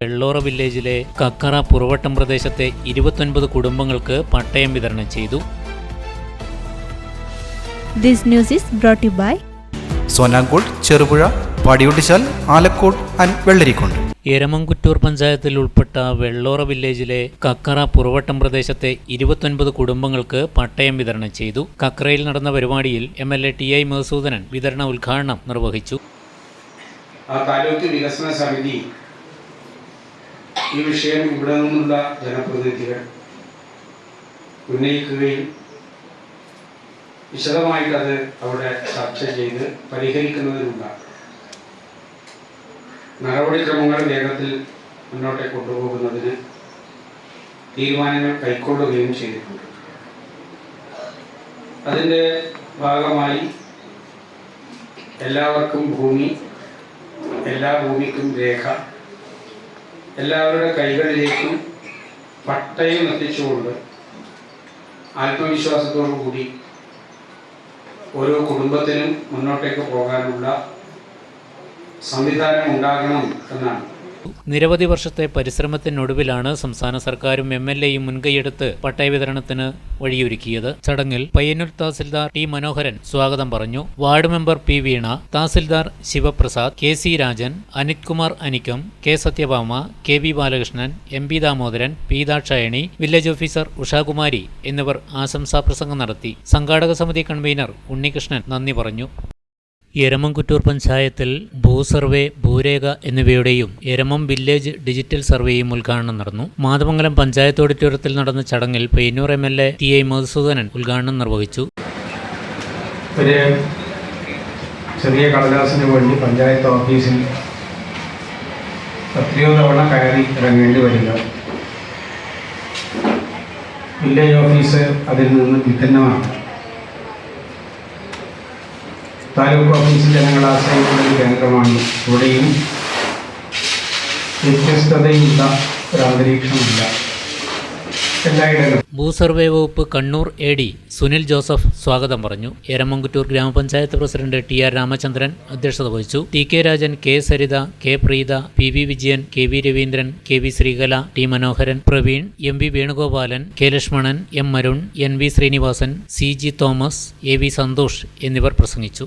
വെള്ളോറ വില്ലേജിലെ കക്കറ പുറവട്ടം പ്രദേശത്തെ ഇരുപത്തൊൻപത് കുടുംബങ്ങൾക്ക് പട്ടയം വിതരണം ചെയ്തു. This news is brought to you by Sonankode Cherupuzha Padiyottuchal Alakode and Vellarikundu. Eramamkuttoor പഞ്ചായത്തിൽ ഉൾപ്പെട്ട വെള്ളോറ വില്ലേജിലെ കക്കറ പുറവട്ടം പ്രദേശത്തെ ഇരുപത്തൊൻപത് കുടുംബങ്ങൾക്ക് പട്ടയം വിതരണം ചെയ്തു. കക്കറയിൽ നടന്ന പരിപാടിയിൽ M L A T I Madhusoodanan വിതരണ ഉദ്ഘാടനം നിർവഹിച്ചു. ആ താലൂക്ക് വികസന സമിതി ഈ വിഷയം ഇവിടെ നിന്നുള്ള ജനപ്രതിനിധികൾ ഉന്നയിക്കുകയും വിശദമായിട്ട് അത് അവിടെ ചർച്ച ചെയ്ത് പരിഹരിക്കുന്നതിനുള്ള നടപടിക്രമങ്ങൾ വേഗത്തിൽ മുന്നോട്ട് കൊണ്ടുപോകുന്നതിന് തീരുമാനങ്ങൾ കൈക്കൊള്ളുകയും ചെയ്തിട്ടുണ്ട്. അതിന്റെ ഭാഗമായി എല്ലാവർക്കും ഭൂമി എല്ലാ ഭൂമിക്കും രേഖ എല്ലാവരുടെ കൈകളിലേക്കും പട്ടയം എത്തിച്ചുകൊണ്ട് ആത്മവിശ്വാസത്തോടു കൂടി ഓരോ കുടുംബത്തിനും മുന്നോട്ടേക്ക് പോകാനുള്ള സംവിധാനം ഉണ്ടാകണം എന്നാണ്. നിരവധി വർഷത്തെ പരിശ്രമത്തിനൊടുവിലാണ് സംസ്ഥാന സർക്കാരും എം എൽ എയും മുൻകൈയെടുത്ത് പട്ടയ വിതരണത്തിന് വഴിയൊരുക്കിയത്. ചടങ്ങിൽ പയ്യന്നൂർ തഹസിൽദാർ ടി മനോഹരൻ സ്വാഗതം പറഞ്ഞു. Ward member P Veena tahsildar Sivaprasad K C Rajan Anith Kumar Anikkam K Sathyabhama K V Balakrishnan M P Damodaran P Dakshayani village officer Ushakumari എന്നിവർ ആശംസാ പ്രസംഗം നടത്തി. സംഘാടക സമിതി കൺവീനർ ഉണ്ണികൃഷ്ണൻ നന്ദി പറഞ്ഞു. എരമംകുറ്റൂർ പഞ്ചായത്തിൽ ഭൂസർവേ ഭൂരേഖ എന്നിവയുടെയും എരമം വില്ലേജ് ഡിജിറ്റൽ സർവേയും ഉദ്ഘാടനം നടന്നു. മാതമംഗലം പഞ്ചായത്ത് ഓഡിറ്റോറിയത്തിൽ നടന്ന ചടങ്ങിൽ Payyanur M L A T I Madhusoodanan ഉദ്ഘാടനം നിർവഹിച്ചു. ചെറിയ കടലാസിന് വേണ്ടി പഞ്ചായത്ത് ഓഫീസിൽ എത്രയോ തവണ കയറി ഇറങ്ങേണ്ടി വരില്ല. വില്ലേജ് ഓഫീസ് അതിൽ നിന്ന് വിഭിന്നമാണ്. താലൂക്ക് ഓഫീസ് ജനങ്ങൾ ആശ്രയിക്കുന്ന ഒരു കേന്ദ്രമാണ് ഇവിടെയും വ്യത്യസ്തതയുള്ള ഒരു അന്തരീക്ഷമില്ല. ഭൂസർവേ വകുപ്പ് കണ്ണൂർ എ ഡി സുനിൽ ജോസഫ് സ്വാഗതം പറഞ്ഞു. എരമംകുറ്റൂർ ഗ്രാമപഞ്ചായത്ത് പ്രസിഡന്റ് ടി ആർ രാമചന്ദ്രൻ അധ്യക്ഷത വഹിച്ചു. T K Rajan K Saritha K Preetha P V Vijayan K V Raveendran K V Sreekala T Manoharan Praveen M V Venugopalan K Lakshmanan M Arun N V Sreenivasan C G Thomas A V Santhosh എന്നിവർ പ്രസംഗിച്ചു.